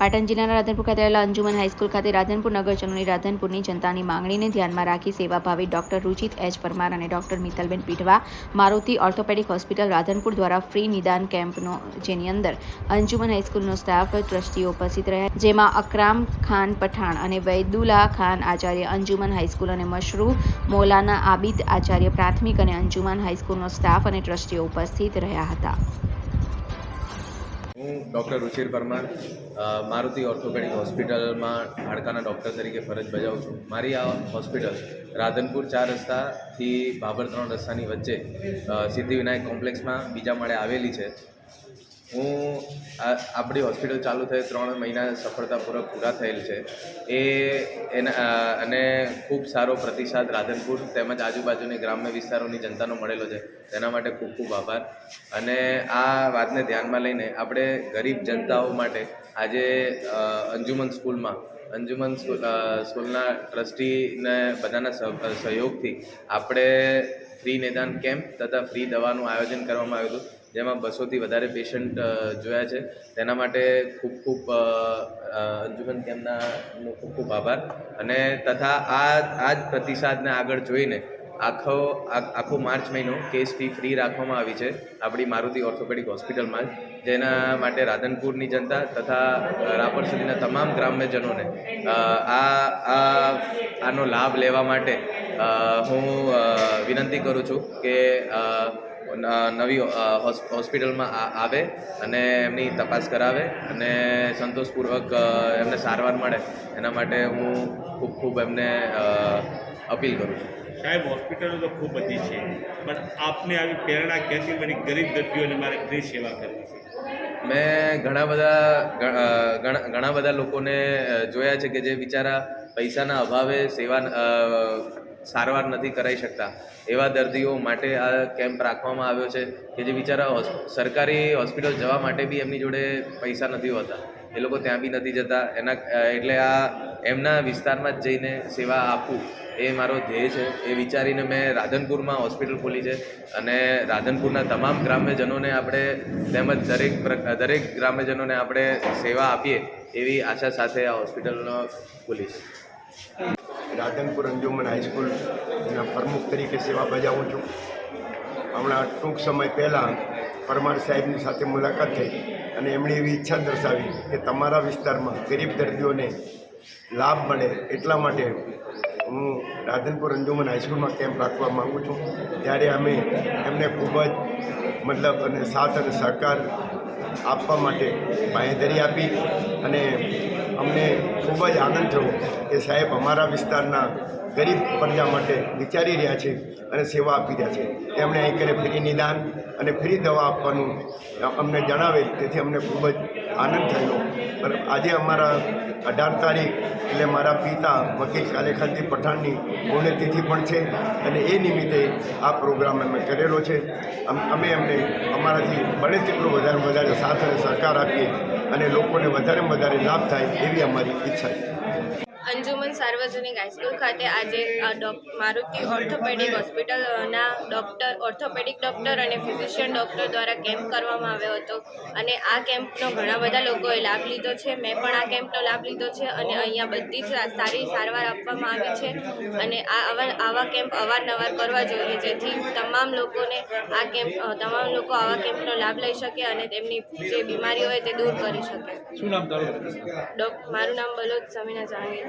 પાટણ જિલ્લાના રાધનપુર ખાતે આવેલા અંજુમન હાઈસ્કૂલ ખાતે રાધનપુર નગરજનોની રાધનપુરની જનતાની માંગણીને ધ્યાનમાં રાખી સેવાભાવી ડોક્ટર રુચિત એચ પરમાર અને doctor Mittalben Pithva Maruti orthopedic hospital Radhanpur દ્વારા ફ્રી નિદાન કેમ્પનો, જેની અંદર અંજુમન હાઈસ્કૂલનો સ્ટાફ, ટ્રસ્ટીઓ ઉપસ્થિત રહ્યા. જેમાં અકરામ ખાન પઠાણ અને વૈદુલા ખાન આચાર્ય, અંજુમન હાઈસ્કૂલ અને મશરૂ મૌલાના આબિદ આચાર્ય પ્રાથમિક અને અંજુમન હાઈસ્કૂલનો સ્ટાફ અને ટ્રસ્ટીઓ ઉપસ્થિત રહ્યા હતા. હું ડૉક્ટર રુચિર પરમાર મારુતિ ઓર્થોપેડિક હોસ્પિટલમાં હાડકાના ડૉક્ટર તરીકે ફરજ બજાવું છું. મારી આ હોસ્પિટલ રાધનપુર ચાર રસ્તાથી બાબર ત્રણ રસ્તાની વચ્ચે સિદ્ધિવિનાયક કોમ્પ્લેક્સમાં બીજા માળે આવેલી છે. હું આપણી હોસ્પિટલ ચાલુ થઈ ત્રણ મહિના સફળતાપૂર્વક પૂરા થયેલ છે. એ એના અને ખૂબ સારો પ્રતિસાદ રાધનપુર તેમજ આજુબાજુની ગ્રામ્ય વિસ્તારોની જનતાનો મળેલો છે. તેના માટે ખૂબ ખૂબ આભાર. અને આ વાતને ધ્યાનમાં લઈને આપણે ગરીબ જનતાઓ માટે આજે અંજુમન સ્કૂલમાં, અંજુમન સ્કૂલ સ્કૂલના ટ્રસ્ટીને બધાના સહ- સહયોગથી આપણે ફ્રી નિદાન કેમ્પ તથા ફ્રી દવાનું આયોજન કરવામાં આવ્યું હતું જેમાં બસોથી વધારે પેશન્ટ જોયા છે. તેના માટે ખૂબ ખૂબ અંજુમન કેમ્પના ખૂબ ખૂબ આભાર. અને તથા આ આ જ પ્રતિસાદને આગળ જોઈને આખો આખો માર્ચ મહિનો કેસ ફી ફ્રી રાખવામાં આવી છે આપણી મારુતિ ઓર્થોપેડિક હોસ્પિટલમાં જેના માટે રાધનપુરની જનતા તથા રાપર સુધીના તમામ ગ્રામ્યજનોને આ આ, આનો લાભ લેવા માટે હું વિનંતી કરું છું કે નવી હોસ્પિટલમાં આવે અને એમની તપાસ કરાવે અને સંતોષપૂર્વક એમને સારવાર મળે. એના માટે હું ખૂબ ખૂબ એમને અપીલ કરું છું. સાહેબ હોસ્પિટલો તો ખૂબ બધી છે પણ આપને આવી પ્રેરણા ક્યાંથી મળી? ગરીબ દર્દીઓને મારે ફ્રી સેવા કરવી છે. મેં ઘણા બધા ઘણા ઘણા બધા લોકોને જોયા છે કે જે બિચારા પૈસાના અભાવે સેવા સારવાર નથી કરાવી શકતા. એવા દર્દીઓ માટે આ કેમ્પ રાખવામાં આવ્યો છે કે જે બિચારા સરકારી હોસ્પિટલ જવા માટે બી એમની જોડે પૈસા નથી હોતા. એ લોકો ત્યાં બી નથી જતા. એના, એટલે આ એમના વિસ્તારમાં જ જઈને સેવા આપવું એ મારો ધ્યેય છે. એ વિચારીને મેં રાધનપુરમાં હોસ્પિટલ ખોલી છે અને રાધનપુરના તમામ ગ્રામ્યજનોને આપણે તેમજ દરેક દરેક ગ્રામ્યજનોને આપણે સેવા આપીએ એવી આશા સાથે આ હોસ્પિટલનો ખોલી છે. રાધનપુર અંજુમન હાઈસ્કૂલના પ્રમુખ તરીકે સેવા બજાવું છું. હમણાં ટૂંક સમય પહેલાં પરમાર સાહેબની સાથે મુલાકાત થઈ અને એમણે એવી ઈચ્છા દર્શાવી કે તમારા વિસ્તારમાં ગરીબ દર્દીઓને લાભ મળે એટલા માટે હું રાધનપુર અંજુમન હાઈસ્કૂલમાં કેમ્પ રાખવા માગું છું. ત્યારે અમે એમને ખૂબ જ મતલબ અને સાથ અને સહકાર આપવા માટે બાંહેધરી આપી અને અમને ખૂબ જ આનંદ થયો કે સાહેબ અમારા વિસ્તારના ગરીબ પ્રજા માટે વિચારી રહ્યા છે અને સેવા આપી રહ્યા છે. એમણે અહીં કરે ફ્રી નિદાન અને ફ્રી દવા આપવાનું અમને જણાવેલ, તેથી અમને ખૂબ જ આનંદ થયો. પણ આજે અમારા અઢાર તારીખ એટલે મારા પિતા વકીલ કાલેખાનજી પઠાણની પુણ્યતિથિ પણ છે અને એ નિમિત્તે આ પ્રોગ્રામ અમે કરેલો છે. અમ- અમે એમને અમારાથી બને તેટલો વધારે વધારે સાથ અને સહકાર આપીએ અને લોકોને વધારેમાં વધારે લાભ થાય એવી અમારી ઈચ્છા છે. અંજુમન સાર્વજનિક હાઈસ્કૂલ ખાતે આજે મારુતિ ઓર્થોપેડિક હોસ્પિટલના ડૉક્ટર ઓર્થોપેડિક ડૉક્ટર અને ફિઝિશિયન ડૉક્ટર દ્વારા કેમ્પ કરવામાં આવ્યો હતો. અને આ કેમ્પનો ઘણા બધા લોકોએ લાભ લીધો છે. મેં પણ આ કેમ્પનો લાભ લીધો છે અને અહીંયા બધી જ સારી સારવાર આપવામાં આવી છે. અને આ આવા આવા કેમ્પ અવારનવાર કરવા જોઈએ જેથી તમામ લોકોને આ કેમ્પ તમામ લોકો આવા કેમ્પનો લાભ લઈ શકે અને તેમની જે બીમારી હોય તે દૂર કરી શકે. શું નામ મારું નામ બલોદ સમીના જહાંગીર.